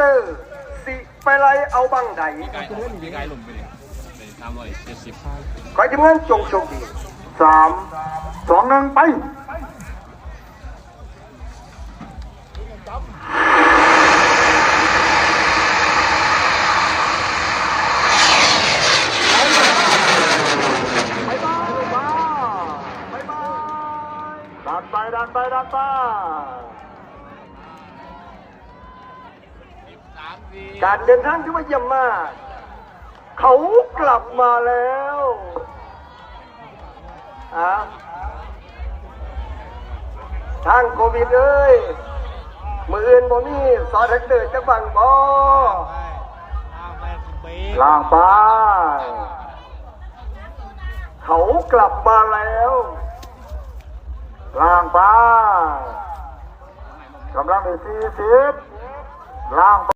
ตอร์ สิไปไล่เอาบังใดมีไกลมีไกลหลุมไปเลยไปสามร้อยเจ็ดสิบขอให้ทีมงานจงโชคดีสามสองหนึ่งไปดันไปดันไปดันไป สามสี่ การเดินทางที่ว่าเยี่ยมมาก เขากลับมาแล้วอะทางโควิดเอ้ยมืออื่นบ่มีซอแท็กเตอร์จะบังบ่ล่างไปเขากลับมาแล้วล่างไปกำลังในสี่สิบล่าง